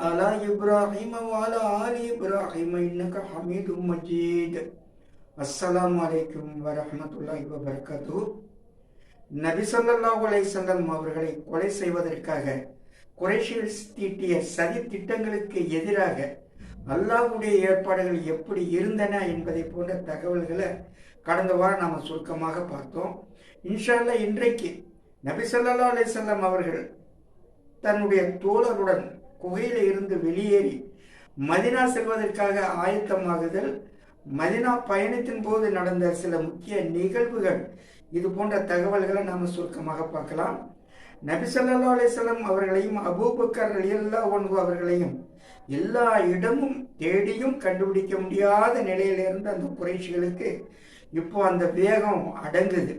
على إبراهيم وعلى آل إبراهيم إنك حميد مجيد السلام عليكم ورحمة الله وبركاته நபி ஸல்லல்லாஹு அலைஹி வஸல்லம் அவர்களை கொலை செய்வதற்காக குறைஷிகள் தீட்டிய சதி திட்டங்களுக்கு எதிராக அல்லாஹ்வுடைய ஏற்பாடுகள் எப்படி இருந்தன என்பதை போன்ற தகவல்களை கடந்த வாரம் நாம் சுருக்கமாக பார்த்தோம் இன்ஷா அல்லாஹ் இன்றைக்கு நபி ஸல்லல்லாஹு அலைஹி வஸல்லம் அவர்கள் தன்னுடைய தோழருடன் குகையில இருந்து வெளியேறி மதினா செல்வதற்காக ஆயத்தமாகுதல் மதினா பயணத்தின் போது நடந்த சில முக்கிய நிகழ்வுகள் இது போன்ற தகவல்களை நாம் சுருக்கமாக பார்க்கலாம். நபி ஸல்லல்லாஹு அவர்களையும் அபூபக்கர் ரலியல்லாஹு அன்ஹு அவர்களையும் எல்லா இடமும் தேடியும் கண்டுபிடிக்க முடியாத நிலையில இருந்த அந்த குறைச்சிகளுக்கு இப்போ அந்த வேகம் அடங்குது.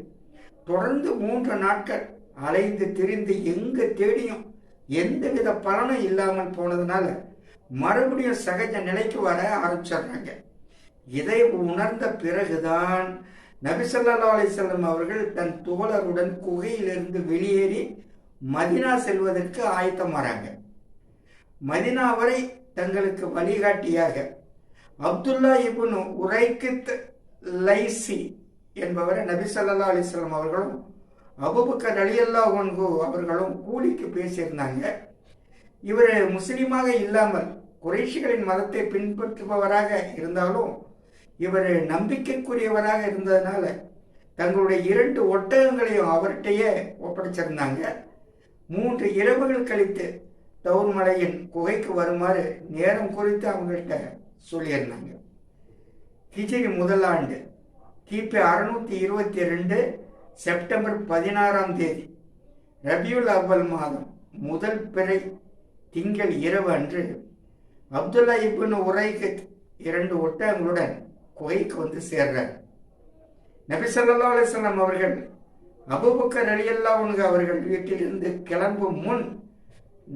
தொடர்ந்து மூன்று நாட்கள் அலைந்து திரிந்து எங்க தேடியும் எந்தவித பலனும் இல்லாமல் போனதுனால மறுபடியும் சகஜ நிலைக்கு வர ஆரம்பிச்சிடுறாங்க. இதை உணர்ந்த பிறகுதான் நபிசல்லா அலிசல்லம் அவர்கள் தன் தோழருடன் குகையிலிருந்து வெளியேறி மதினா செல்வதற்கு ஆயத்தமாறாங்க மதினா வரை தங்களுக்கு வழிகாட்டியாக அப்துல்லா இபுன் உரைக்கித் லைசி என்பவரை நபி ஸல்லல்லாஹு அவர்களும் அபுபக்கர் அலியல்லா ஒன்கு அவர்களும் கூலிக்கு பேசியிருந்தாங்க. இவர் முஸ்லீமாக இல்லாமல் குறைஷிகளின் மதத்தை பின்பற்றுபவராக இருந்தாலும் இவர் நம்பிக்கைக்குரியவராக இருந்ததுனால தங்களுடைய இரண்டு ஒட்டகங்களையும் அவர்கிட்டயே ஒப்படைச்சிருந்தாங்க. மூன்று இரவுகள் கழித்து தவுர்மலையின் குகைக்கு வருமாறு நேரம் குறித்து அவங்கள்ட்ட சொல்லியிருந்தாங்க. கிஜிரி முதல் ஆண்டு கிபி அறுநூற்றி இருபத்தி ரெண்டு செப்டம்பர் பதினாறாம் தேதி ரபியுல் அவ்வல் மாதம் முதல் பிறை திங்கள் இரவு அன்று அப்துல்லா இப்னு உரைகத் இரண்டு ஒட்டகங்களுடன் குகைக்கு வந்து சேர்றார். நபி ஸல்லல்லாஹு அலிஸ்லாம் அவர்கள் அபுபக்கர் அலியல்லா உனக்கு அவர்கள் வீட்டிலிருந்து கிளம்பும் முன்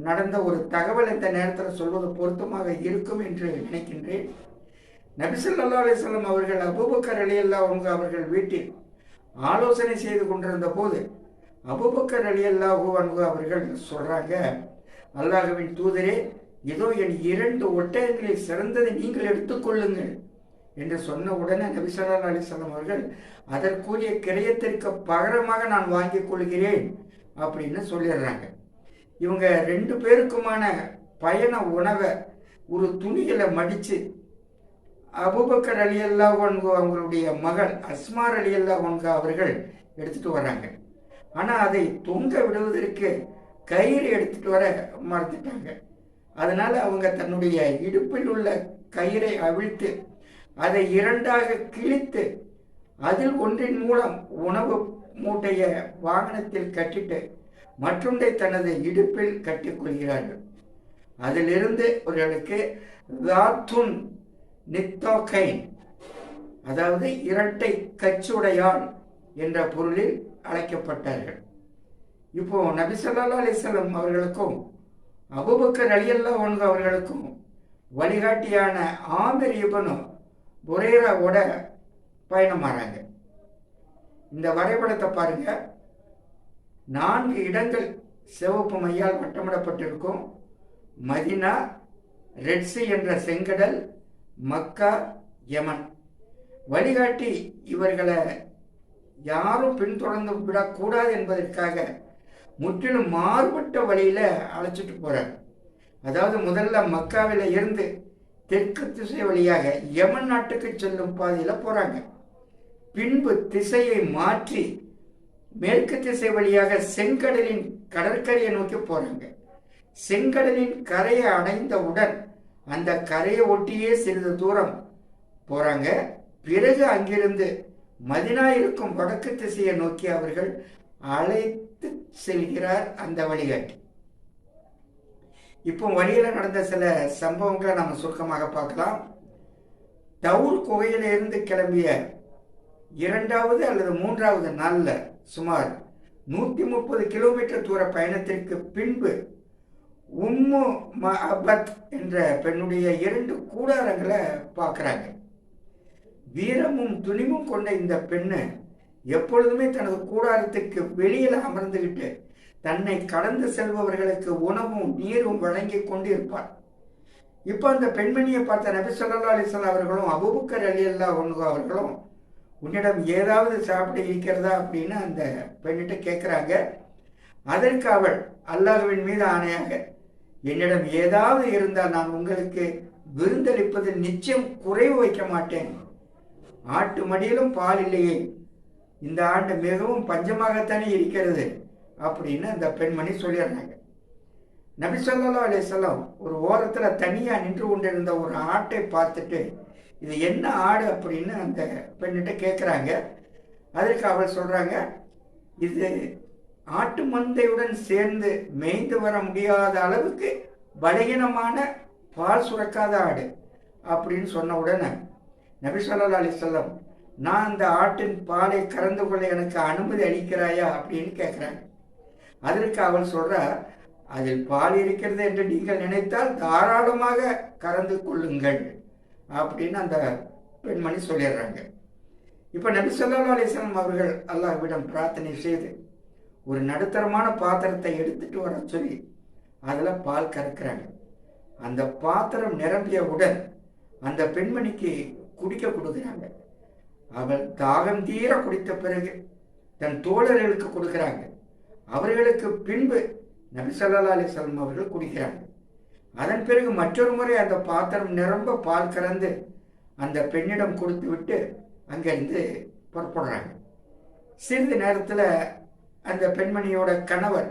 நடந்த ஒரு தகவல் இந்த நேரத்தில் சொல்வது பொருத்தமாக இருக்கும் என்று நினைக்கின்றேன். நபி ஸல்லல்லாஹு அலிஸ்லாம் அவர்கள் அபுபக்கர் அலியல்லா அன்ஹு அவர்கள் வீட்டில் ஆலோசனை செய்து கொண்டிருந்த போது அபுபக்கர் அலி அல்லாஹூ அன்பு அவர்கள் சொல்றாங்க அல்லாஹுவின் தூதரே இதோ என் இரண்டு ஒட்டகங்களில் சிறந்ததை நீங்கள் எடுத்துக்கொள்ளுங்கள் என்று சொன்ன உடனே நபிசல்லா அலிசல்லாம் அவர்கள் அதற்குரிய கிரயத்திற்கு பகரமாக நான் வாங்கிக் கொள்கிறேன் அப்படின்னு சொல்லிடுறாங்க. இவங்க ரெண்டு பேருக்குமான பயண உணவை ஒரு துணிகளை மடித்து அபுபக்கர் அலி அல்லா அவங்களுடைய மகள் அஸ்மார் அலி அல்லா அவர்கள் எடுத்துட்டு வராங்க ஆனால் அதை தொங்க விடுவதற்கு கயிறு எடுத்துட்டு வர மறந்துட்டாங்க. அதனால அவங்க தன்னுடைய இடுப்பில் உள்ள கயிறை அவிழ்த்து அதை இரண்டாக கிழித்து அதில் ஒன்றின் மூலம் உணவு மூட்டைய வாகனத்தில் கட்டிட்டு மற்றொன்றை தனது இடுப்பில் கட்டிக்கொள்கிறார்கள் அதிலிருந்து அவர்களுக்கு ராத்துன் நித்தோகைன் அதாவது இரட்டை கச்சுடையான் என்ற பொருளில் அழைக்கப்பட்டார்கள். இப்போ நபிசல்லா அலிசல்லம் அவர்களுக்கும் அபுபக்கர் அலியல்லா ஒன்று அவர்களுக்கும் வழிகாட்டியான ஆமிர் இபனும் புரேராவோட பயணமாறாங்க. இந்த வரைபடத்தை பாருங்க. நான்கு இடங்கள் சிவப்பு மையால் வட்டமிடப்பட்டிருக்கும். மதினா ரெட்ஸி என்ற செங்கடல் மக்கா யமன். வழிகாட்டி இவர்களை யாரும் பின்தொடர்ந்து விடக்கூடாது என்பதற்காக முற்றிலும் மாறுபட்ட வழியில் அழைச்சிட்டு போகிறார் அதாவது முதல்ல மக்காவில் இருந்து தெற்கு திசை வழியாக யமன் நாட்டுக்கு செல்லும் பாதையில் போகிறாங்க பின்பு திசையை மாற்றி மேற்கு திசை வழியாக செங்கடலின் கடற்கரையை நோக்கி போகிறாங்க செங்கடலின் கரையை அடைந்தவுடன் அந்த கரையை ஒட்டியே சிறிது தூரம் போறாங்க. பிறகு அங்கிருந்து மதினா இருக்கும் வடக்கு திசையை நோக்கி அவர்கள் அழைத்து செல்கிறார் அந்த வழிகாட்டி. இப்போ வழியில் நடந்த சில சம்பவங்களை நம்ம சுருக்கமாக பார்க்கலாம். தவுர் குகையிலிருந்து கிளம்பிய இரண்டாவது அல்லது மூன்றாவது நாளில் சுமார் நூற்றி முப்பது கிலோமீட்டர் தூர பயணத்திற்கு பின்பு உம்மு மஹபத் என்ற பெண்ணுடைய இரண்டு கூடாரங்களை பார்க்குறாங்க. வீரமும் துணிவும் கொண்ட இந்த பெண்ணு எப்பொழுதுமே தனது கூடாரத்துக்கு வெளியில் அமர்ந்துக்கிட்டு தன்னை கடந்து செல்பவர்களுக்கு உணவும் நீரும் வழங்கி கொண்டு இருப்பார் இப்போ அந்த பெண்மணியை பார்த்த நபி சொல்லா அலிஸ்லாம் அவர்களும் அபுபக்கர் அலி அல்லா ஒன்று அவர்களும் உன்னிடம் ஏதாவது சாப்பிட இருக்கிறதா? அப்படின்னு அந்த பெண்ணிட்ட கேட்குறாங்க. அதற்கு அவள் அல்லாஹுவின் மீது ஆணையாக என்னிடம் ஏதாவது இருந்தால் நான் உங்களுக்கு விருந்தளிப்பதில் நிச்சயம் குறைவு வைக்க மாட்டேன். ஆட்டு மடியிலும் பால் இல்லையே. இந்த ஆண்டு மிகவும் பஞ்சமாகத்தானே இருக்கிறது அப்படின்னு அந்த பெண்மணி சொல்லிடுறாங்க. நபி சொல்லா அலிசல்லாம் ஒரு ஓரத்தில் தனியாக நின்று கொண்டிருந்த ஒரு ஆட்டை பார்த்துட்டு இது என்ன ஆடு அப்படின்னு அந்த பெண்ணிட்ட கேட்குறாங்க அதற்கு அவள் சொல்கிறாங்க இது ஆட்டு மந்தையுடன் சேர்ந்து மேய்ந்து வர முடியாத அளவுக்கு பலகீனமான பால் சுரக்காத ஆடு அப்படின்னு சொன்ன உடனே நபி சொல்லா அலிசல்லம் நான் அந்த ஆட்டின் பாலை கறந்து கொள்ள எனக்கு அனுமதி அளிக்கிறாயா? அப்படின்னு கேட்குறாங்க அதற்கு அவள் சொல்கிறா அதில் பால் இருக்கிறது என்று நீங்கள் நினைத்தால் தாராளமாக கறந்து கொள்ளுங்கள் அப்படின்னு அந்த பெண்மணி சொல்லிடுறாங்க. இப்போ நபி சொல்லா அலிஸ்லாம் அவர்கள் அல்லாஹ்விடம் பிரார்த்தனை செய்து ஒரு நடுத்தரமான பாத்திரத்தை எடுத்துட்டு வர சொல்லி அதில் பால் கறக்கிறாங்க. அந்த பாத்திரம் நிரம்பியவுடன் அந்த பெண்மணிக்கு குடிக்க கொடுக்குறாங்க. அவள் தாகம் தீர குடித்த பிறகு தன் தோழர்களுக்கு கொடுக்குறாங்க. அவர்களுக்கு பின்பு நபிசல்லா சொல்லா அவர்கள் குடிக்கிறாங்க. அதன் பிறகு மற்றொரு முறை அந்த பாத்திரம் நிரம்ப பால் கறந்து அந்த பெண்ணிடம் கொடுத்து விட்டு அங்கேருந்து புறப்படுறாங்க. சிறிது நேரத்தில் அந்த பெண்மணியோட கணவர்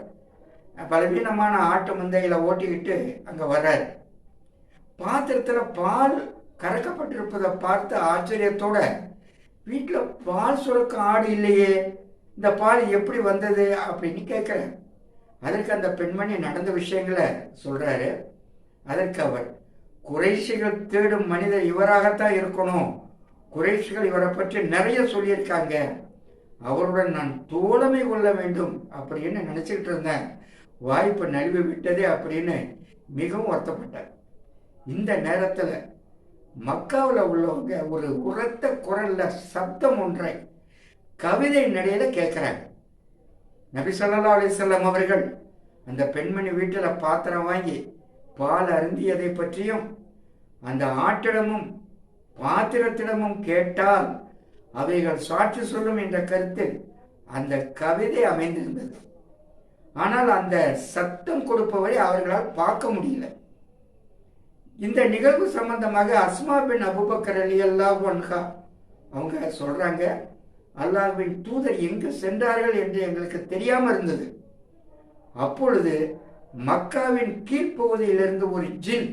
பலவீனமான ஆட்டு மந்தையில் ஓட்டிக்கிட்டு அங்கே வர்றார். பாத்திரத்தில் பால் கறக்கப்பட்டிருப்பதை பார்த்து ஆச்சரியத்தோட வீட்டில் பால் சுரக்க ஆடு இல்லையே இந்த பால் எப்படி வந்தது? அப்படின்னு கேட்குறேன் அதற்கு அந்த பெண்மணி நடந்த விஷயங்களை சொல்கிறாரு அதற்கு அவர் குறைசிகள் தேடும் மனிதர் இவராகத்தான் இருக்கணும். குறைசிகள் இவரை பற்றி நிறைய சொல்லியிருக்காங்க. அவருடன் நான் தோழமை கொள்ள வேண்டும் அப்படின்னு நினச்சிக்கிட்டு இருந்தேன். வாய்ப்பு நழுவி விட்டதே அப்படின்னு மிகவும் வருத்தப்பட்டார். இந்த நேரத்தில் மக்காவில் உள்ளவங்க ஒரு உரத்த குரல்ல சப்தம் ஒன்றை கவிதை நடையில் கேட்குறாங்க நபி சொல்லா அலிசல்லாம் அவர்கள் அந்த பெண்மணி வீட்டில் பாத்திரம் வாங்கி பால் அருந்தியதை பற்றியும் அந்த ஆட்டிடமும் பாத்திரத்திடமும் கேட்டால் அவைகள் சாட்சி சொல்லும் என்ற கருத்தில் அந்த கவிதை அமைந்திருந்தது. ஆனால் அந்த சத்தம் கொடுப்பவரை அவர்களால் பார்க்க முடியல. இந்த நிகழ்வு சம்பந்தமாக அஸ்மா பின் அபுபக்கர் அலி அல்லா அவங்க சொல்றாங்க அல்லாஹ்வின் தூதர் எங்கு சென்றார்கள் என்று எங்களுக்கு தெரியாம இருந்தது. அப்பொழுது மக்காவின் கீழ்ப்பகுதியிலிருந்து ஒரு ஜின்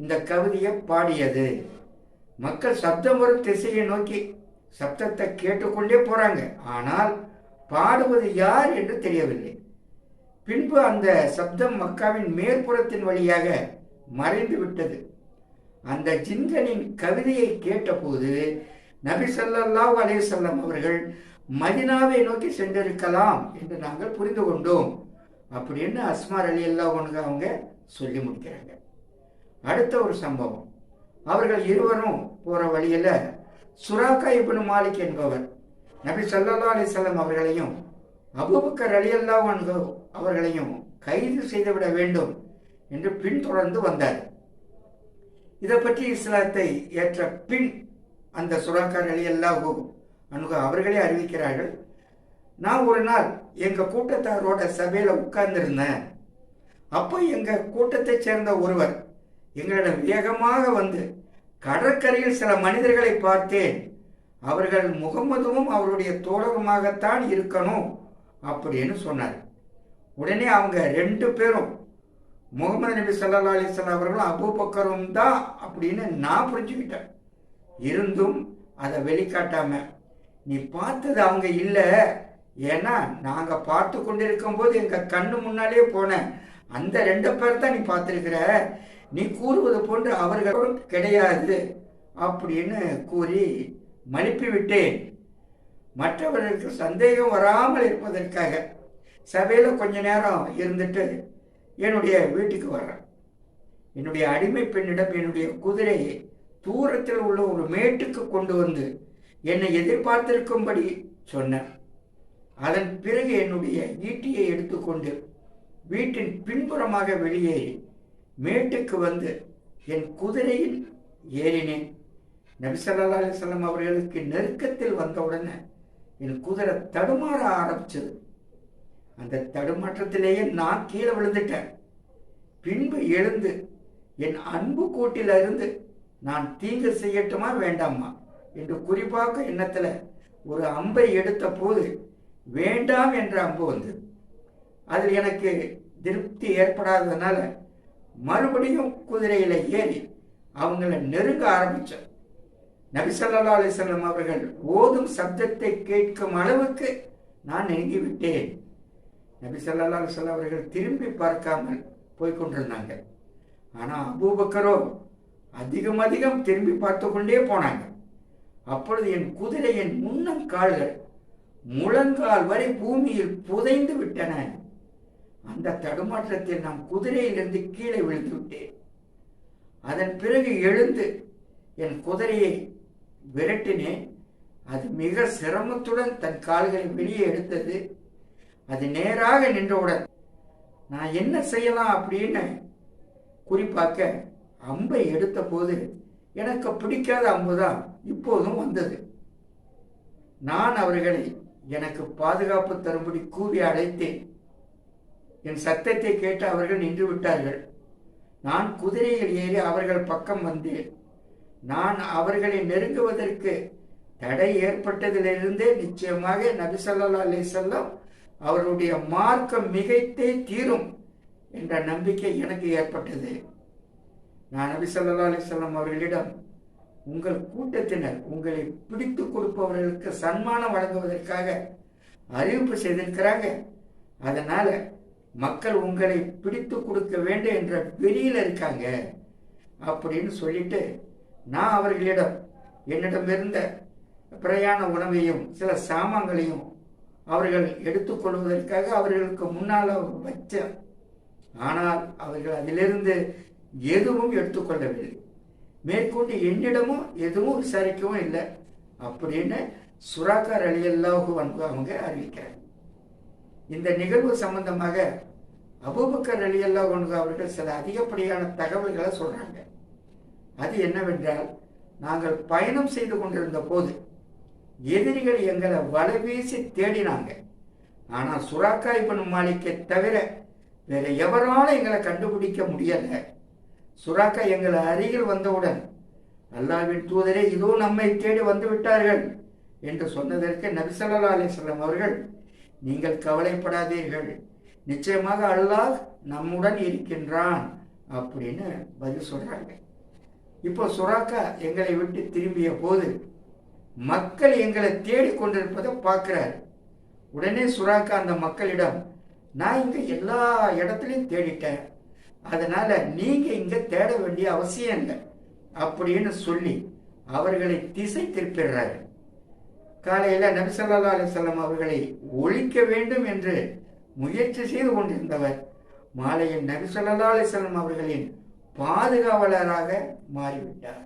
இந்த கவிதையை பாடியது. மக்கள் சப்தம் வரும் திசையை நோக்கி சப்தத்தை கேட்டுக்கொண்டே போறாங்க. ஆனால் பாடுவது யார் என்று தெரியவில்லை. பின்பு அந்த சப்தம் மக்காவின் மேற்புறத்தின் வழியாக மறைந்து விட்டது. அந்த ஜின்களின் கவிதையை கேட்டபோது நபி ஸல்லல்லாஹு அலேசல்லம் அவர்கள் மதினாவை நோக்கி சென்றிருக்கலாம் என்று நாங்கள் புரிந்து கொண்டோம். அப்படின்னு அஸ்மார் அலி அல்லா அவங்க சொல்லி முடிக்கிறாங்க. அடுத்த ஒரு சம்பவம். அவர்கள் இருவரும் போற வழியில சுராக்கா இப்னு மாலிக் என்பவர் நபி சல்லா அலைஹி வஸல்லம் அவர்களையும் அபுபக்கர் அலி அல்லா அவர்களையும் கைது செய்துவிட வேண்டும் என்று பின்தொடர்ந்து வந்தார். இதை பற்றி இஸ்லாத்தை ஏற்ற பின் அந்த சுராக்கார் அலி அல்லாஹூ அணுக அவர்களே அறிவிக்கிறார்கள். நான் ஒரு நாள் எங்க கூட்டத்தாரோட சபையில உட்கார்ந்திருந்தேன். அப்போ எங்க கூட்டத்தைச் சேர்ந்த ஒருவர் எங்களிடம் வேகமாக வந்து கடற்கரையில் சில மனிதர்களை பார்த்தேன். அவர்கள் முகமதுவும் அவருடைய தோழருமாகத்தான் இருக்கணும் அப்படின்னு சொன்னார். உடனே அவங்க ரெண்டு பேரும் முகமது நபி சல்லா அலிஸ்லாம் அவர்களும் அபூபக்கரும் தான் அப்படின்னு நான் புரிஞ்சுக்கிட்டேன். இருந்தும் அதை வெளிக்காட்டாம நீ பார்த்தது அவங்க இல்லை. ஏன்னா நாங்கள் பார்த்து கொண்டிருக்கும் போது எங்கள் கண்ணு முன்னாலே போனேன் அந்த ரெண்டு பேர் தான் நீ பார்த்துருக்கிற. நீ கூறுவது போன்று அவர்களும் கிடையாது அப்படின்னு கூறி மனுப்பிவிட்டேன் மற்றவர்களுக்கு சந்தேகம் வராமல் இருப்பதற்காக சபையில் கொஞ்ச நேரம் இருந்துட்டு என்னுடைய வீட்டுக்கு வர்றேன். என்னுடைய அடிமை பெண்ணிடம் என்னுடைய குதிரையை தூரத்தில் உள்ள ஒரு மேட்டுக்கு கொண்டு வந்து என்னை எதிர்பார்த்திருக்கும்படி சொன்னேன். அதன் பிறகு என்னுடைய ஈட்டியை எடுத்துக்கொண்டு வீட்டின் பின்புறமாக வெளியேறி மேட்டுக்கு வந்து என் குதிரையில் ஏறினேன். நபிசல்லா அலிசல்லாம் அவர்களுக்கு நெருக்கத்தில் வந்தவுடனே என் குதிரை தடுமாற ஆரம்பிச்சது. அந்த தடுமாற்றத்திலேயே நான் கீழே விழுந்துட்டேன். பின்பு எழுந்து என் அன்பு கூட்டிலிருந்து நான் தீங்கு செய்யட்டுமா வேண்டாமா என்று குறிப்பாக எண்ணத்தில் ஒரு அம்பை எடுத்த போது வேண்டாம் என்ற அம்பு வந்தது. அதில் எனக்கு திருப்தி ஏற்படாததுனால மறுபடியும் குதிரையில ஏறி அவங்கள நெருங்க ஆரம்பிச்சேன் நபிசல்லா அலிசல்லம் அவர்கள் ஓதும் சப்தத்தை கேட்கும் அளவுக்கு நான் நெருங்கி விட்டேன் நபிசல்லா அலிசல்லம் அவர்கள் திரும்பி பார்க்காமல் போய்கொண்டிருந்தாங்க ஆனால் அபூபக்கரோ அதிகம் அதிகம் திரும்பி பார்த்து கொண்டே போனாங்க. அப்பொழுது என் குதிரையின் முன்னம் கால்கள் முழங்கால் வரை பூமியில் புதைந்து விட்டன. அந்த தடுமாற்றத்தில் நான் குதிரையிலிருந்து கீழே விழுந்து விட்டேன் அதன் பிறகு எழுந்து என் குதிரையை விரட்டினேன். அது மிக சிரமத்துடன் தன் கால்களை வெளியே எடுத்தது. அது நேராக நின்றவுடன் நான் என்ன செய்யலாம் அப்படின்னு குறிப்பாக்க அம்பை எடுத்த போது எனக்கு பிடிக்காத அம்பு தான் இப்போதும் வந்தது. நான் அவர்களை எனக்கு பாதுகாப்பு தரும்படி கூவி அழைத்தேன். என் சத்தத்தை கேட்டு அவர்கள் நின்று விட்டார்கள். நான் குதிரையில் ஏறி அவர்கள் பக்கம் வந்தேன். நான் அவர்களை நெருங்குவதற்கு தடை ஏற்பட்டதிலிருந்தே நிச்சயமாக நபிசல்லா அலி செல்லம் அவருடைய மார்க்கம் மிகைத்தே தீரும் என்ற நம்பிக்கை எனக்கு ஏற்பட்டது. நான் நபி அலி செல்லம் அவர்களிடம் உங்கள் கூட்டத்தினர் உங்களை பிடித்து கொடுப்பவர்களுக்கு சன்மானம் வழங்குவதற்காக அறிவிப்பு செய்திருக்கிறாங்க. அதனால மக்கள் உங்களை பிடித்து கொடுக்க வேண்டும் என்ற வெறியில் இருக்காங்க அப்படின்னு சொல்லிட்டு நான் அவர்களிடம் என்னிடம் இருந்த பிரயாண உணவையும் சில சாமான்களையும் அவர்கள் எடுத்துக்கொள்வதற்காக அவர்களுக்கு முன்னால் வச்சேன். ஆனால் அவர்கள் அதிலிருந்து எதுவும் எடுத்துக்கொள்ளவில்லை மேற்கொண்டு என்னிடமும் எதுவும் விசாரிக்கவும் இல்லை அப்படின்னு சுராக்கார் அலியல்லாஹு வந்து அவங்க அறிவிக்கிறாங்க. இந்த நிகழ்வு சம்பந்தமாக அபூபக்கர் அலி அல்லா அவர்கள் சில அதிகப்படியான தகவல்களை சொல்றாங்க. அது என்னவென்றால் நாங்கள் பயணம் செய்து கொண்டிருந்த போது எதிரிகள் எங்களை வலைவீசி தேடினாங்க. ஆனால் சுராக்கா இபன் மாளிகை தவிர வேற எவராலும் எங்களை கண்டுபிடிக்க முடியல. சுராக்கா எங்களை அருகில் வந்தவுடன் அல்லாவின் தூதரே இதோ நம்மை தேடி வந்து விட்டார்கள் என்று சொன்னதற்கு நபிசல்லா அலிஸ்லாம் அவர்கள் நீங்கள் கவலைப்படாதீர்கள். நிச்சயமாக அல்லாஹ் நம்முடன் இருக்கின்றான் அப்படின்னு பதில் சொல்றாங்க. இப்போ சுராக்கா எங்களை விட்டு திரும்பிய போது மக்கள் எங்களை தேடி கொண்டிருப்பதை பார்க்கிறார். உடனே சுராக்கா அந்த மக்களிடம் நான் இங்கே எல்லா இடத்துலையும் தேடிட்டேன். அதனால நீங்க இங்க தேட வேண்டிய அவசியம் இல்லை. அப்படின்னு சொல்லி அவர்களை திசை திருப்பிடுறாரு. காலையில் நபிசல்லா அலிசல்லாம் அவர்களை ஒழிக்க வேண்டும் என்று முயற்சி செய்து கொண்டிருந்தவர். மாலையில் நபிசல்லா அலிசல்லாம் அவர்களின் பாதுகாவலராக மாறிவிட்டார்.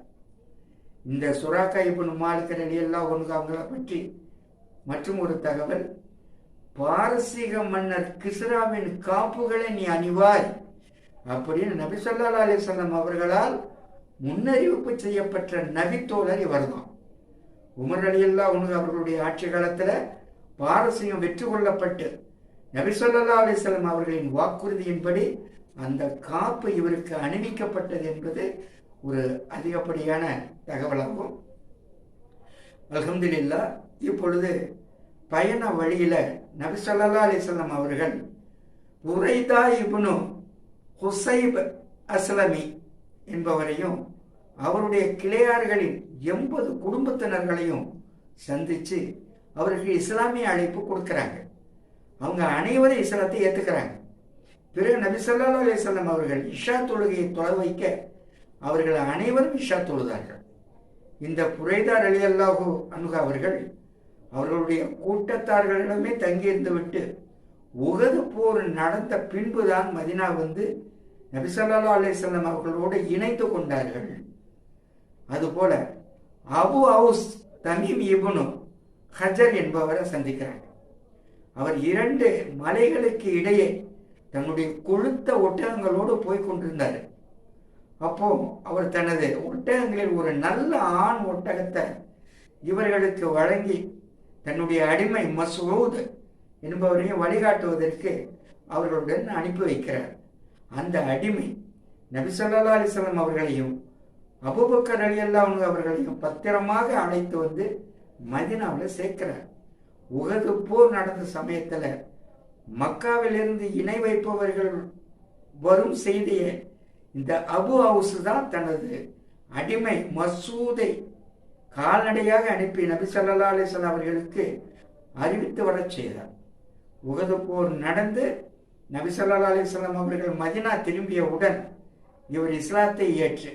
இந்த சுராக்கா இப்போ மாலிக் அலி அல்லா ஒன்று அவங்கள பற்றி மற்றும் ஒரு தகவல் பாரசீக மன்னர் கிஸ்ராவின் காப்புகளை நீ அணிவாய் அப்படின்னு நபி சொல்லா அலிசல்லாம் அவர்களால் முன்னறிவிப்பு செய்யப்பட்ட நபித்தோழர் இவர்தான். உமர் அலி அல்லா ஒன்று அவர்களுடைய ஆட்சி காலத்தில் பாரசீகம் வெற்றி கொள்ளப்பட்டு நபிசல்லா அலிஸ்லாம் அவர்களின் வாக்குறுதியின்படி அந்த காப்பு இவருக்கு அணிவிக்கப்பட்டது என்பது ஒரு அதிகப்படியான தகவலாகும். அலமதுல்லா இப்பொழுது பயண வழியில் நபிசல்லா அலிஸ்லாம் அவர்கள் உரைதா இபுனு ஹுசைப் அஸ்லமி என்பவரையும் அவருடைய கிளையார்களின் எண்பது குடும்பத்தினர்களையும் சந்திச்சு அவருக்கு இஸ்லாமிய அழைப்பு கொடுக்குறாங்க. அவங்க அனைவரும் இஸ்லாத்தை ஏற்றுக்கிறாங்க பிறகு நபிசல்லா அலிசல்லாம் அவர்கள் இஷா தொழுகையை தொலை வைக்க அவர்கள் அனைவரும் இஷா தொழுதார்கள். இந்த புரைதார் அலி அல்லாஹூ அனுக அவர்கள் அவர்களுடைய கூட்டத்தார்களிடமே தங்கியிருந்து விட்டு உகது போர் நடந்த பின்புதான் மதினா வந்து நபிசல்லா அலிசல்லாம் அவர்களோடு இணைத்து கொண்டார்கள். அதுபோல அபு அவுஸ் தமீம் இபுனு ஹஜர் என்பவரை சந்திக்கிறாங்க. அவர் இரண்டு மலைகளுக்கு இடையே தன்னுடைய கொழுத்த ஒட்டகங்களோடு போய் கொண்டிருந்தார். அப்போ அவர் தனது ஒட்டகங்களில் ஒரு நல்ல ஆண் ஒட்டகத்தை இவர்களுக்கு வழங்கி தன்னுடைய அடிமை மசூத் என்பவரையும் வழிகாட்டுவதற்கு அவர்களுடன் அனுப்பி வைக்கிறார். அந்த அடிமை நபிசல்லா அலிஸ்லாம் அவர்களையும் அபுபக்கர் அலி அல்லா அவர்களையும் பத்திரமாக அழைத்து வந்து மதினாவில் சேர்க்கிறார். உகது போர் நடந்த சமயத்தில் மக்காவிலிருந்து இணை வைப்பவர்கள் வரும் செய்தியை இந்த அபு ஹவுஸ் தான் தனது அடிமை மசூதை கால்நடையாக அனுப்பி நபி சல்லா அலிஸ்லாம் அவர்களுக்கு அறிவித்து வரச் செய்தார். உகது போர் நடந்து நபி சல்லா அலிஸ்லாம் அவர்கள் மதினா திரும்பியவுடன் இவர் இஸ்லாத்தை ஏற்று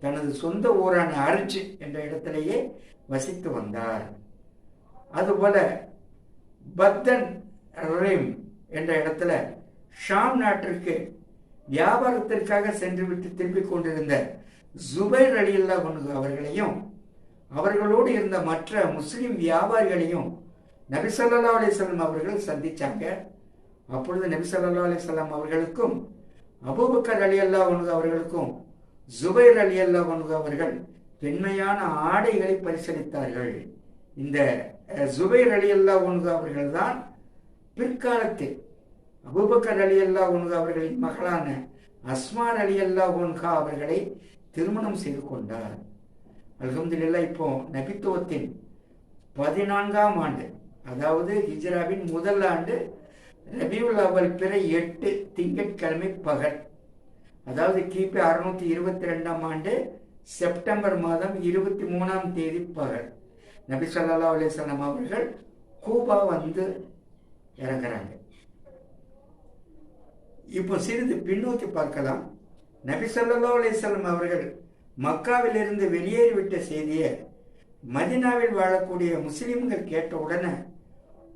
தனது சொந்த ஊரான அர்ஜ் என்ற இடத்திலேயே வசித்து வந்தார். அதுபோல பத்தன் ரீம் என்ற இடத்துல ஷாம் நாட்டிற்கு வியாபாரத்திற்காக சென்று விட்டு திரும்பிக் கொண்டிருந்த ஜுபைர் அலியுல்லா ஒன்று அவர்களையும் அவர்களோடு இருந்த மற்ற முஸ்லிம் வியாபாரிகளையும் நபிசல்லா அலிசல்லாம் அவர்கள் சந்திச்சாங்க. அப்பொழுது நபிசல்லா அலிசல்லாம் அவர்களுக்கும் அபூபக்கர் அலி அல்லா அவர்களுக்கும் ஜுபைர் அலி அல்லா அவர்கள் பெண்மையான ஆடைகளை பரிசளித்தார்கள். இந்த ஜுபைர் அலி அல்லா அவர்கள் தான் பிற்காலத்தில் அபூபக்கர் அலி அல்லா அவர்களின் மகளான அஸ்மான் அலி அல்லா ஒன்கா அவர்களை திருமணம் செய்து கொண்டார். அலமதுல்லா இப்போ நபித்துவத்தின் பதினான்காம் ஆண்டு அதாவது ஹிஜ்ராவின் முதல் ஆண்டு ரபியுல் அவல் பிற எட்டு திங்கட்கிழமை பகல் அதாவது கிபி அறுநூத்தி இருபத்தி ரெண்டாம் ஆண்டு செப்டம்பர் மாதம் இருபத்தி மூணாம் தேதி பகல் நபி சொல்லா அலிசல்லாம் அவர்கள் கூபா வந்து இறங்குறாங்க. இப்போ சிறிது பின்னோக்கி பார்க்கலாம். நபி சொல்லா அலிஸ்லாம் அவர்கள் மக்காவிலிருந்து வெளியேறிவிட்ட செய்தியை மதினாவில் வாழக்கூடிய முஸ்லிம்கள் கேட்ட உடனே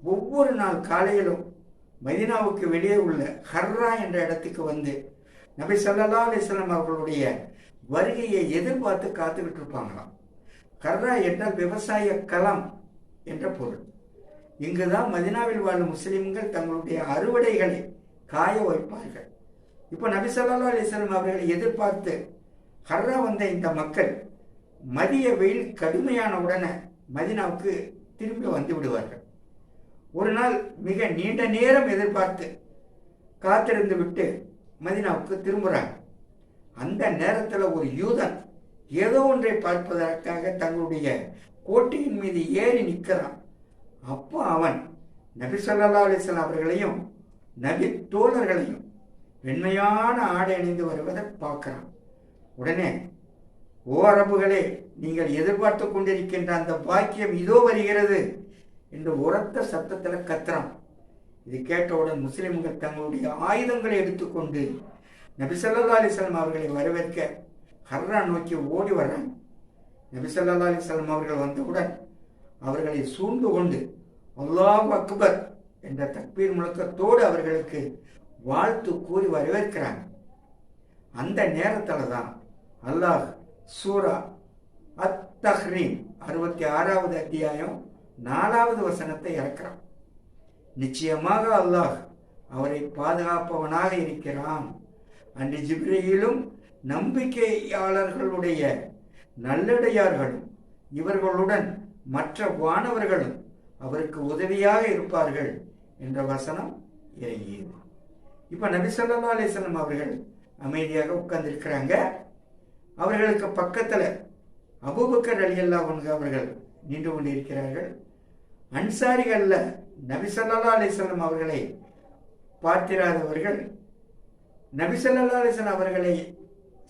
ஒவ்வொரு நாள் காலையிலும் மதினாவுக்கு வெளியே உள்ள ஹர்ரா என்ற இடத்துக்கு வந்து நபி சல்லா அலிஸ்லாம் அவர்களுடைய வருகையை எதிர்பார்த்து காத்துக்கிட்டு இருப்பாங்களாம் கர்ரா என்றால் விவசாய களம் என்ற பொருள். இங்குதான் மதினாவில் வாழும் முஸ்லிம்கள் தங்களுடைய அறுவடைகளை காய வைப்பார்கள். இப்போ நபி சொல்லா அலிஸ்லாம் அவர்களை எதிர்பார்த்து ஹர்ரா வந்த இந்த மக்கள் மதிய வெயில் கடுமையான உடனே மதினாவுக்கு திரும்பி வந்து விடுவார்கள். ஒரு நாள் மிக நீண்ட நேரம் எதிர்பார்த்து காத்திருந்து விட்டு மதினாவுக்கு திரும்புகிறாங்க அந்த நேரத்தில் ஒரு யூதன் ஏதோ ஒன்றை பார்ப்பதற்காக தங்களுடைய கோட்டையின் மீது ஏறி நிற்கிறான். அப்போ அவன் நபி சொல்லா அலிஸ்லாம் அவர்களையும் நபி தோழர்களையும் வெண்மையான ஆடை அணிந்து வருவதை பார்க்குறான். உடனே ஓ அரபுகளே நீங்கள் எதிர்பார்த்து கொண்டிருக்கின்ற அந்த பாக்கியம் இதோ வருகிறது என்று உரத்த சத்தத்தில் கத்துறான். இது கேட்டவுடன் முஸ்லிம்கள் தங்களுடைய ஆயுதங்களை எடுத்துக்கொண்டு நபிசல்லா அலிஸ்லாம் அவர்களை வரவேற்க ஹர்ரா நோக்கி ஓடி வர்றாங்க. நபிசல்லா அலிஸ்லாம் அவர்கள் வந்தவுடன் அவர்களை சூழ்ந்து கொண்டு அல்லாஹ் அக்பர் என்ற தக்பீர் முழக்கத்தோடு அவர்களுக்கு வாழ்த்து கூறி வரவேற்கிறாங்க. அந்த நேரத்தில் தான் அல்லாஹ் சூரா அத் தஹ்ரீம் அறுபத்தி ஆறாவது அத்தியாயம் நாலாவது வசனத்தை இறக்கிறான். நிச்சயமாக அல்லாஹ் அவரை பாதுகாப்பவனாக இருக்கிறான். அன்று ஜிப்ரையிலும் நம்பிக்கையாளர்களுடைய நல்லடையார்களும் இவர்களுடன் மற்ற வானவர்களும் அவருக்கு உதவியாக இருப்பார்கள் என்ற வசனம் இறங்கியது. இப்ப நபிசல்லா அலிஸ்லாம் அவர்கள் அமைதியாக உட்கார்ந்திருக்கிறாங்க. அவர்களுக்கு பக்கத்தில் அபுபக்கர் அலி அல்லா அவர்கள் நின்று கொண்டிருக்கிறார்கள். அன்சாரிகளில் நபிசல்லா அலிஸ்லாம் அவர்களை பார்த்திராதவர்கள் நபிசல்லா அலிஸ்லாம் அவர்களை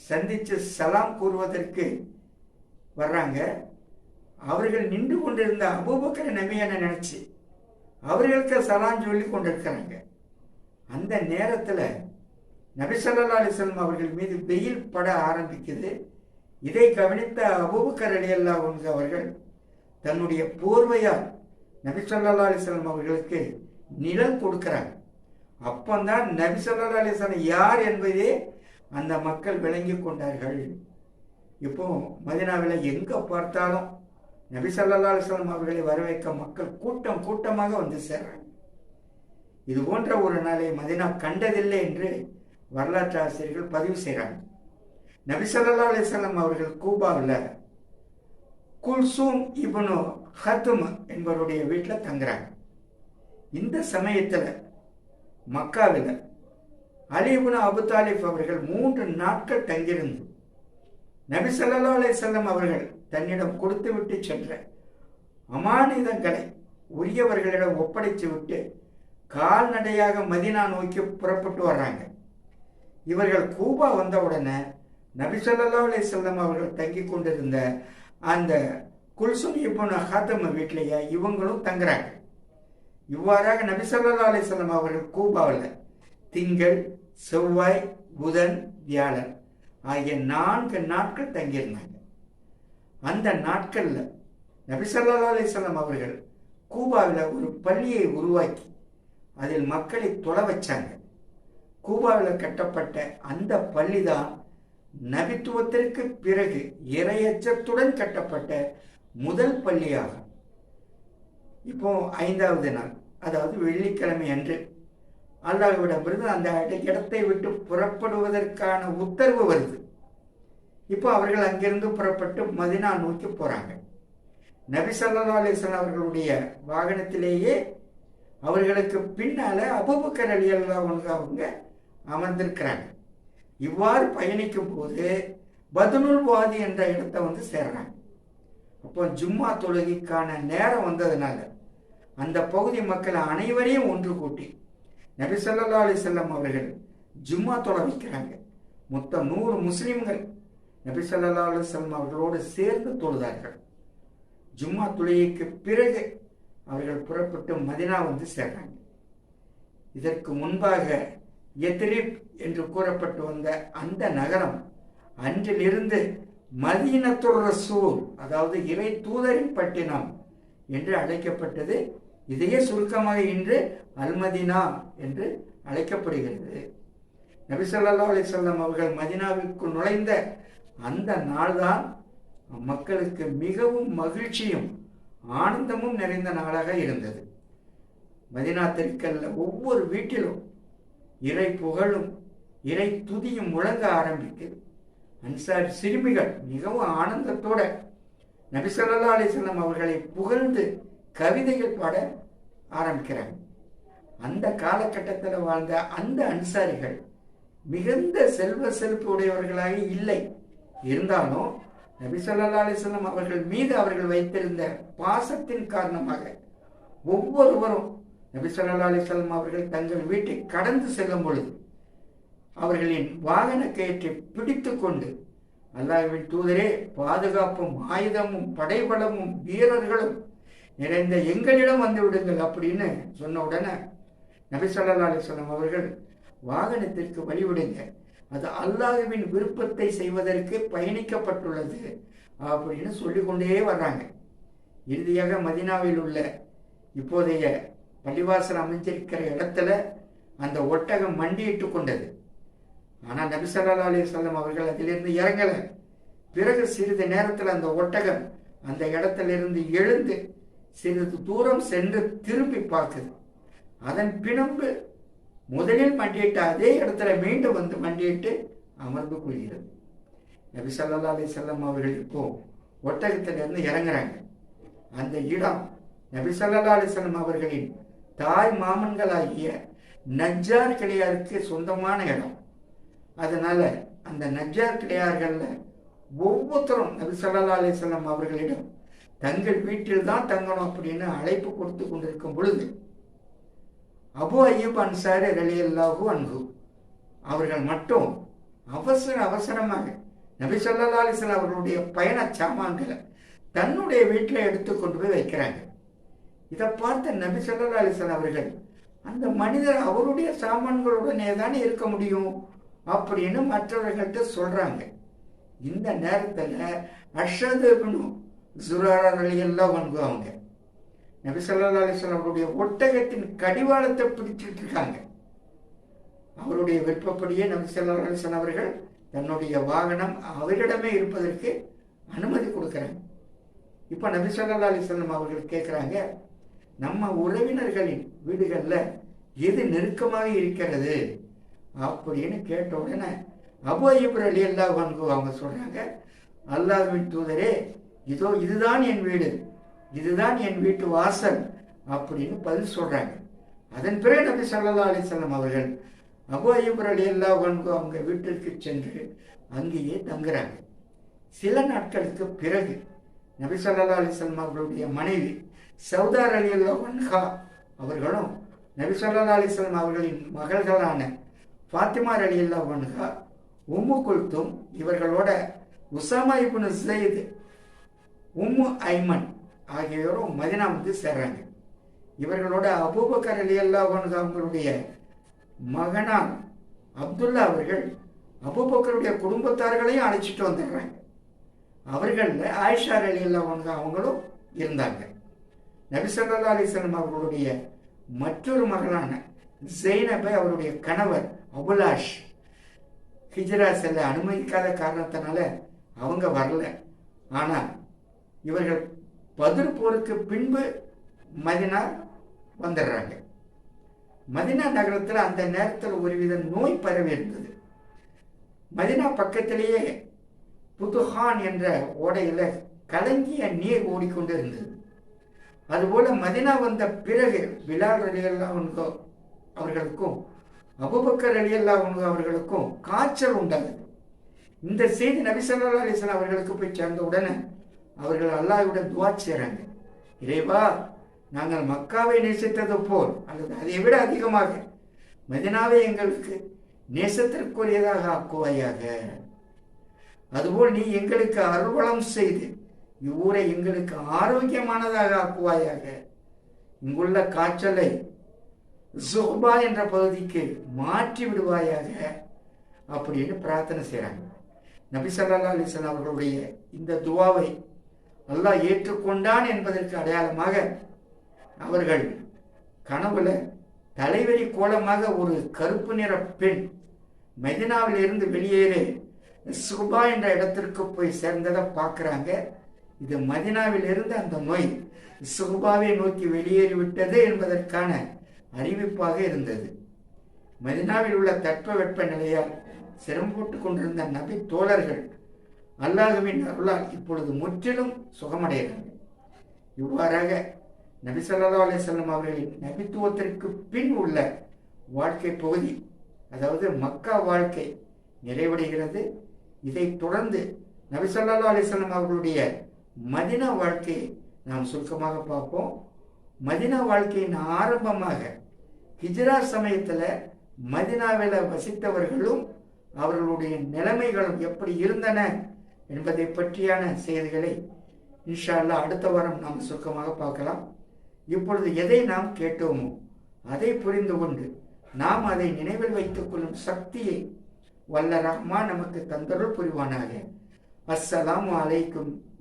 சந்தித்து சலாம் கூறுவதற்கு வர்றாங்க. அவர்கள் நின்று கொண்டிருந்த அபூபக்கர் நபியான நினச்சி அவர்களுக்கு சலாம் சொல்லி கொண்டிருக்கிறாங்க. அந்த நேரத்தில் நபிசல்லா அலிஸ்லாம் அவர்கள் மீது வெயில் பட ஆரம்பிக்குது. இதை கவனித்த அபூபக்கர் அலி அல்லா அவர்கள் தன்னுடைய போர்வையால் நபிசல்லா அலிஸ்லாம் அவர்களுக்கு நிழல் கொடுக்கிறாங்க அப்பந்தான் நபி அலிஸ்லாம் யார் என்பதே அந்த மக்கள் விளங்கி கொண்டார்கள். இப்போ மதினாவில் எங்கே பார்த்தாலும் நபி ஸல்லல்லாஹு அலைஹி அவர்களை வரவேற்க மக்கள் கூட்டம் கூட்டமாக வந்து சேர்றாங்க. இது போன்ற ஒரு நாளை மதினா கண்டதில்லை என்று வரலாற்று ஆசிரியர்கள் பதிவு செய்கிறாங்க நபி ஸல்லல்லாஹு அவர்கள் கூபாவில் குல்சூம் இப்னு ஹத்தும் என்பவருடைய வீட்டில் தங்குறாங்க. இந்த சமயத்தில் மக்காவில் அலிபுன அபுதாலிப் அவர்கள் மூன்று நாட்கள் தங்கியிருந்து நபி ஸல்லல்லாஹு அலைஹி அவர்கள் தன்னிடம் கொடுத்து விட்டு சென்ற அமானிதங்களை உரியவர்களிடம் ஒப்படைத்து விட்டு கால்நடையாக மதினா நோக்கி புறப்பட்டு வர்றாங்க. இவர்கள் கூபா வந்தவுடனே நபி ஸல்லல்லாஹு அலைஹி அவர்கள் தங்கி கொண்டிருந்த அந்த குல்சும் இப்போ ஹாத்தம் வீட்டிலேயே இவங்களும் தங்குறாங்க. இவ்வாறாக நபி ஸல்லல்லாஹு அவர்கள் கூபாவில் திங்கள் செவ்வாய் புதன் வியாழன் ஆகிய நான்கு நாட்கள் தங்கியிருந்தாங்க. அந்த நாட்களில் நபி ஸல்லல்லாஹு அவர்கள் கூபாவில் ஒரு பள்ளியை உருவாக்கி அதில் மக்களை தொலை வச்சாங்க. கூபாவில் கட்டப்பட்ட அந்த பள்ளி தான் நபித்துவத்திற்கு பிறகு இரையச்சத்துடன் கட்டப்பட்ட முதல் பள்ளியாகும். இப்போ ஐந்தாவது நாள் அதாவது வெள்ளிக்கிழமை அன்று அல்லாஹ்விடமிருந்து அந்த இடத்தை விட்டு புறப்படுவதற்கான உத்தரவு வருது. இப்போ அவர்கள் அங்கிருந்து புறப்பட்டு மதினா நோக்கி போறாங்க. நபி ஸல்லல்லாஹு அவர்களுடைய வாகனத்திலேயே அவர்களுக்கு பின்னால அபுபக்கர் அலி அல்லா அவங்க அமர்ந்திருக்கிறாங்க. இவ்வாறு பயணிக்கும் போது பதனுல்வாதி என்ற இடத்தை வந்து சேர்றாங்க. அப்போ ஜும்மா தொழுகைக்கான நேரம் வந்ததுனால அந்த பகுதி மக்கள் அனைவரையும் ஒன்று கூட்டி நபி சொல்லா அலி செல்லம் அவர்கள் ஜும்மா தொழ வைக்கிறாங்க. மொத்தம் நூறு முஸ்லிம்கள் நபி சொல்லா அலி செல்லம் அவர்களோடு சேர்ந்து தொழுதார்கள். ஜும்மா தொழுகைக்கு பிறகு அவர்கள் புறப்பட்டு மதினா வந்து சேர்றாங்க. இதற்கு முன்பாக எத்ரிப் என்று கூறப்பட்டு வந்த அந்த நகரம் அன்றிலிருந்து மதீனத்துர் ரசூல் அதாவது இறை தூதரின் பட்டினம் என்று அழைக்கப்பட்டது. இதையே சுருக்கமாக இன்று அல்மதினா என்று அழைக்கப்படுகிறது. நபி ஸல்லல்லாஹு அலைஹி அவர்கள் மதினாவிற்குள் நுழைந்த அந்த நாள்தான் மக்களுக்கு மிகவும் மகிழ்ச்சியும் ஆனந்தமும் நிறைந்த நாளாக இருந்தது. மதினா தெருக்கல்ல ஒவ்வொரு வீட்டிலும் இறை புகழும் இறை துதியும் முழங்க ஆரம்பிக்குது அன்சாரி சிறுமிகள் மிகவும் ஆனந்தத்தோட நபிசல்லா ஸல்லல்லாஹு அவர்களை புகழ்ந்து கவிதைகள் பாட ஆரம்பிக்கிறாங்க. அந்த காலகட்டத்தில் வாழ்ந்த அந்த அன்சாரிகள் மிகுந்த செல்வ செழிப்பு உடையவர்களாக இல்லை. இருந்தாலும் நபிசல்லா ஸல்லல்லாஹு அவர்கள் மீது அவர்கள் வைத்திருந்த பாசத்தின் காரணமாக ஒவ்வொருவரும் நபிசல்லா அலிசல்லாம் அவர்கள் தங்கள் வீட்டை கடந்து செல்லும் பொழுது அவர்களின் வாகன கயிற்றை பிடித்து கொண்டு அல்லாஹ்வின் தூதரே பாதுகாப்பும் ஆயுதமும் படைபலமும் வீரர்களும் நிறைந்த எங்களிடம் வந்து விடுங்கள் அப்படின்னு சொன்ன உடனே நபிசல்லா ஸல்லல்லாஹு அவர்கள் வாகனத்திற்கு வழிவிடுங்க அது அல்லாஹுவின் விருப்பத்தை செய்வதற்கு பயணிக்கப்பட்டுள்ளது அப்படின்னு சொல்லிக்கொண்டே வர்றாங்க. இறுதியாக மதினாவில் உள்ள இப்போதைய பள்ளிவாசல் அமைஞ்சிருக்கிற இடத்துல அந்த ஒட்டகம் மண்டியிட்டு கொண்டது. ஆனால் நபிசல்லா ஸல்லல்லாஹு அவர்கள் அதிலிருந்து இறங்கலை. பிறகு சிறிது நேரத்தில் அந்த ஒட்டகம் அந்த இடத்திலிருந்து எழுந்து சிறிது தூரம் சென்று திரும்பி பார்க்குது அதன் பின்பு முதலில் மண்டியிட்டு அதே இடத்துல மீண்டும் வந்து மண்டியிட்டு அமர்ந்து கொள்கிறது. நபி ஸல்லல்லாஹு அலைஹி வஸல்லம் அவர்கள் இப்போ ஒட்டகத்திலிருந்து இறங்குறாங்க. அந்த இடம் நபி ஸல்லல்லாஹு அவர்களின் தாய் மாமன்களாகிய நஜ்ஜார் கிளையாருக்கு சொந்தமான இடம். அதனால அந்த நஜ்ஜார் கிளையார்களில் ஒவ்வொருத்தரும் நபி ஸல்லல்லாஹு அவர்களிடம் தங்கள் வீட்டில் தான் தங்கணும் அப்படின்னு அழைப்பு கொடுத்து கொண்டிருக்கும் பொழுது அபு ஐயப் அன்சாரி ரலியல்லாஹு அன்ஹு அவர்கள் மட்டும் அவசர அவசரமாக நபி சொல்லா அலிஸ்லாம் அவர்களுடைய பயண சாமான்களை தன்னுடைய வீட்டில் எடுத்து கொண்டு போய் வைக்கிறாங்க. இதை பார்த்த நபி சொல்லா அலைஹி அவர்கள் அந்த மனிதர் அவருடைய சாமான்களுடனே தானே இருக்க முடியும் அப்படின்னு மற்றவர்கள்ட்ட சொல்றாங்க. இந்த நேரத்தில் அஷதுன்னு சுராரெல்லாம் வாங்குவாங்க நபி ஸல்லல்லாஹு அலைஹி அவருடைய ஒட்டகத்தின் கடிவாளத்தை பிடிச்சிட்டு இருக்காங்க. அவருடைய விருப்பப்படியே நபி ஸல்லல்லாஹு அவர்கள் தன்னுடைய வாகனம் அவரிடமே இருப்பதற்கு அனுமதி கொடுக்குறாங்க. இப்போ நபி ஸல்லல்லாஹு அவர்கள் கேட்குறாங்க நம்ம உறவினர்களின் வீடுகளில் எது நெருக்கமாக இருக்கிறது? அப்படின்னு கேட்ட உடனே அபோ அய்யூப் எல்லா அல்லாஹ் அவங்க சொல்கிறாங்க அல்லாஹ்வின் தூதரே இதோ இதுதான் என் வீடு இதுதான் என் வீட்டு வாசல் அப்படின்னு பதில் சொல்கிறாங்க அதன் பிறகு நபி சல்லா அலைஹி வஸல்லம் அவர்கள் அபோ அய்யூப் எல்லா அல்லாஹ் அவங்க வீட்டிற்கு சென்று அங்கேயே தங்குறாங்க. சில நாட்களுக்கு பிறகு நபி சல்லா அலைஹி அவர்களுடைய மனைவி சௌதார் அலி அல்லாஹ் அவர்களும் நபி ஸல்லல்லாஹு அவர்களின் மகள்களான ஃபாத்திமா அலி அல்லாஹ் உம்மு குல்தும் இவர்களோட Usama ibn Sayeed Umm Ayman ஆகியோரும் மதினா வந்து சேர்றாங்க. இவர்களோட அபூபக்கர் அலி அல்லாஹ் அவங்களுடைய மகனார் அப்துல்லா அவர்கள் அபூபக்கருடைய குடும்பத்தார்களையும் அழைச்சிட்டு வந்துடுறாங்க. அவர்களில் ஆயிஷா அலி அல்லாஹ் அவங்களும் இருந்தாங்க. நபிசல்லா அலிசல்லம் அவர்களுடைய மற்றொரு மகளான ஜெய்னபை அவருடைய கணவர் அபுலாஷ் ஹிஜ்ரா செல்ல அனுமதிக்காத காரணத்தினால அவங்க வரல. ஆனால் இவர்கள் பதிர் போருக்கு பின்பு மதினா வந்துடுறாங்க. மதினா நகரத்தில் அந்த நேரத்தில் ஒருவித நோய் பரவி இருந்தது. மதினா பக்கத்திலேயே புதுஹான் என்ற ஓடையில் கலங்கிய நீர் ஓடிக்கொண்டு இருந்தது. அதுபோல மதினா வந்த பிறகு பிலால் அலி அல்லாஹ் அவர்களுக்கும் அபுபக்கர் அலி அல்லாஹ் அவர்களுக்கும் காய்ச்சல் உண்டாகுது இந்த செய்தி நபிசல்லா ஸல்லல்லாஹு அவர்களுக்கு போய் சேர்ந்த உடனே அவர்கள் அல்லாஹ்விடம் துவா செய்கிறாங்க இறைவா நாங்கள் மக்காவை நேசித்தது போல் அல்லது அதை விட அதிகமாக மதினாவை எங்களுக்கு நேசத்திற்குரியதாக ஆக்குவாயாக. அதுபோல் நீ எங்களுக்கு அருள்வளம் செய்து இவ்வூரை எங்களுக்கு ஆரோக்கியமானதாக ஆக்குவாயாக. இங்குள்ள காய்ச்சலை ஜுஹ்பா என்ற பகுதிக்கு மாற்றி விடுவாயாக. அப்படின்னு பிரார்த்தனை செய்கிறாங்க நபிசல்லா அலிசன் அவர்களுடைய இந்த துவாவை அல்லாஹ் ஏற்றுக்கொண்டான் என்பதற்கு அடையாளமாக அவர்கள் கனவுல தலைவரி கோலமாக ஒரு கருப்பு நிற பெண் மெதினாவில் இருந்து வெளியேறி சுபா என்ற இடத்திற்கு போய் சேர்ந்ததை பார்க்குறாங்க. இது மதினாவில் இருந்து அந்த நோய் சுகுபாவை நோக்கி வெளியேறிவிட்டது என்பதற்கான அறிவிப்பாக இருந்தது. மதினாவில் உள்ள தட்பவெப்ப நிலையால் சிரமப்பட்டு கொண்டிருந்த நபி தோழர்கள் அல்லாஹுவின் அருளால் இப்பொழுது முற்றிலும் சுகமடைகிறார்கள். இவ்வாறாக நபி ஸல்லல்லாஹு அலைஹி அவர்களின் நபித்துவத்திற்கு பின் உள்ள வாழ்க்கை பகுதி அதாவது மக்கா வாழ்க்கை நிறைவடைகிறது. இதைத் தொடர்ந்து நபி ஸல்லல்லாஹு அவர்களுடைய மதினா வாழ்க்கை நாம் சுருக்கமாக பார்ப்போம். மதினா வாழ்க்கையின் ஆரம்பமாக ஹிஜ்ரா சமயத்தில் மதினாவில் வசித்தவர்களும் அவர்களுடைய நிலைமைகளும் எப்படி இருந்தன என்பதை பற்றியான செய்திகளை இன்ஷால்லா அடுத்த வாரம் நாம் சுருக்கமாக பார்க்கலாம். இப்பொழுது எதை நாம் கேட்டோமோ அதை புரிந்து கொண்டு நாம் அதை நினைவில் வைத்துக் கொள்ளும் சக்தியை வல்ல ரஹ்மான் நமக்கு தந்தருள் புரிவானாக. அஸ்ஸலாம் அலைக்கும்.